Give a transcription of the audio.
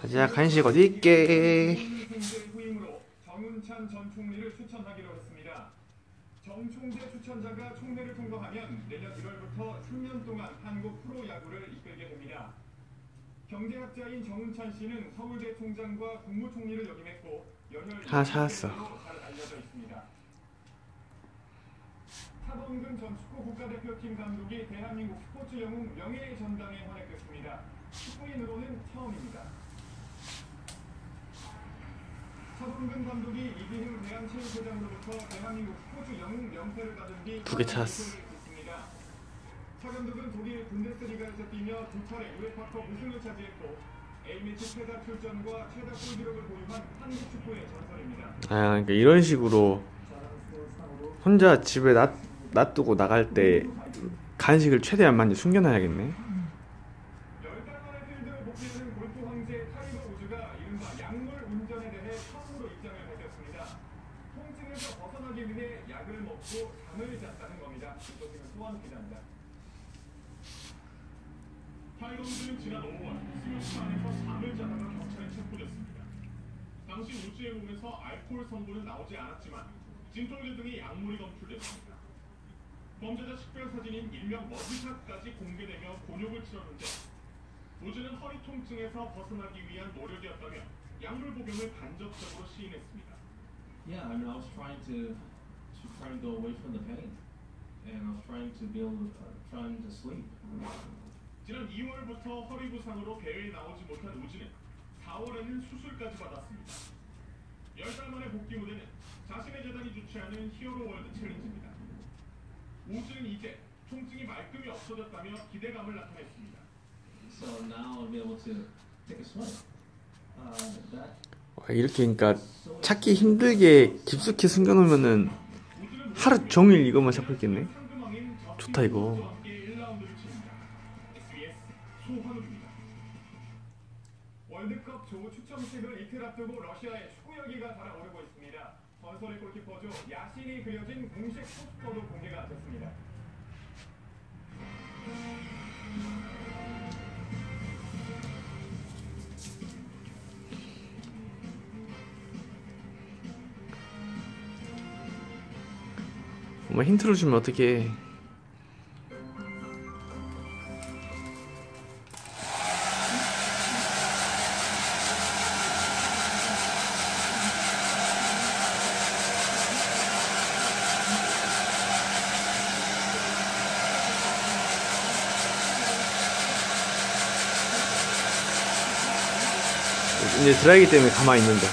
가자 간식 어디 있게 정운찬 전 총리를 추천하기로 했습니다. 정 총재 추천자가 총회를 통과하면 내년 1월부터 3년 동안 한국 프로야구를 이끌게 됩니다. 경제학자인 정운찬 씨는 서울대 총장과 국무총리를 역임했고 연열 하나 찾았어. 잘 알려져 있습니다. 차범근 전 축구 국가대표팀 감독이 대한민국 스포츠 영웅 명예의 전당에 헌액됐습니다. 축구인으로는 처음입니다. 차범근 감독이 이기흥 대한체육회장으로부터 대한민국 스포츠 영웅 명패를 받은 뒤 두개 찾았어. 차 감독은 독일 분데스리가에서 뛰며 두 차례 우에파컵 우승을 차지했고 A매치 최다 출전과 최다 골 기록을 보유한 한국 축구의 전설입니다. 아 그러니까 이런 식으로 혼자 집에 놔, 놔두고 나갈 때 간식을 최대한 많이 숨겨놔야겠네 열달 만에 필드 복귀하는 골프 황제 타이거 우즈가 이른바 약물 운전에 대해 처음으로 입장을 밝혔습니다. 통증에서 벗어나기 위해 약을 먹고 잠을 잤다는 겁니다. 이것은 소환 기자입니다. 타이거 우즈는 지난 5월 스위스 안에서 잠을 자다가 경찰에 체포됐습니다. 당시 우즈의 몸에서 알코올 성분은 나오지 않았지만 진통제 등의 약물이 검출됐습니다. 범죄자 식별 사진인 일명 머드샷까지 공개되며 곤욕을 치렀는데 우즈는 허리 통증에서 벗어나기 위한 노력이었다며 약물 복용을 간접적으로 시인했습니다. Yeah, I mean, I was trying to to try and go away from the pain, and I was trying to build, uh, trying to sleep. 지난 2월부터 허리 부상으로 대회에 나오지 못한 우즈는 4월에는 수술까지 받았습니다. 10달 만에 복귀 무대는 자신의 재단이 주최하는 히어로 월드 챌린지입니다. 우즈는 이제 통증이 말끔히 없어졌다며 기대감을 나타냈습니다. So now I'll be able to take a swim. Uh, that 와, 이렇게 그러니까 찾기 힘들게 깊숙이 숨겨놓으면은 하루 종일 이것만 찾고 있겠네 좋다, 이거. 월드컵 조 추첨식을 이틀 앞두고 러시아의 축구 열기가 달아오르고 있습니다. 전설의 골키퍼죠 야신이 그려진 공식 포스터도 공개가 됐습니다. 엄마 힌트를 주면 어떡해 이제 드라이기 때문에 가만히 있는다